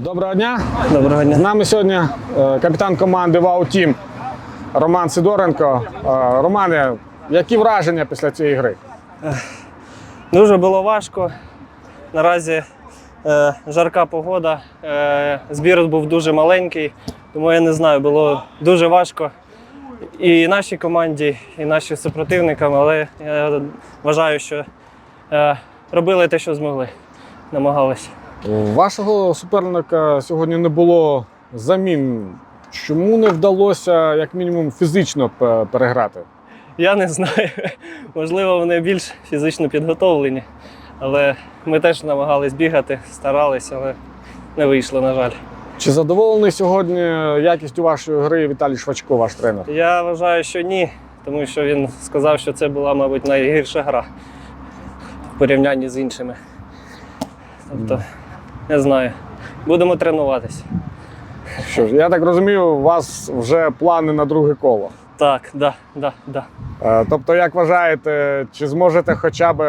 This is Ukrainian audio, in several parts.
Доброго дня. Доброго З дня. нами сьогодні е, капітан команди Вау Тім Роман Сидоренко. Е, Романе, які враження після цієї гри? Дуже було важко. Наразі е, жарка погода. Збір був дуже маленький, тому я не знаю, було дуже важко і нашій команді, і нашим супротивникам, але я вважаю, що робили те, що змогли. Намагалися. Вашого суперника сьогодні не було замін. Чому не вдалося, як мінімум, фізично переграти? Я не знаю. Можливо, вони більш фізично підготовлені, але ми теж намагались бігати, старалися, але не вийшло, на жаль. Чи задоволений сьогодні якістю вашої гри Віталій Швачко, ваш тренер? Я вважаю, що ні, тому що він сказав, що це була, мабуть, найгірша гра в порівнянні з іншими. Тобто, не знаю. Будемо тренуватися. Що ж, я так розумію, у вас вже плани на друге коло. Так, да, да, да. Е, Тобто, як вважаєте, чи зможете хоча б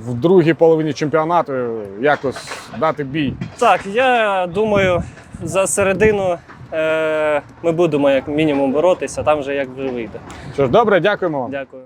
в другій половині чемпіонату якось дати бій? Так, я думаю, за середину е, ми будемо як мінімум боротися, там вже як вже вийде. Що ж, добре, дякуємо вам. Дякую.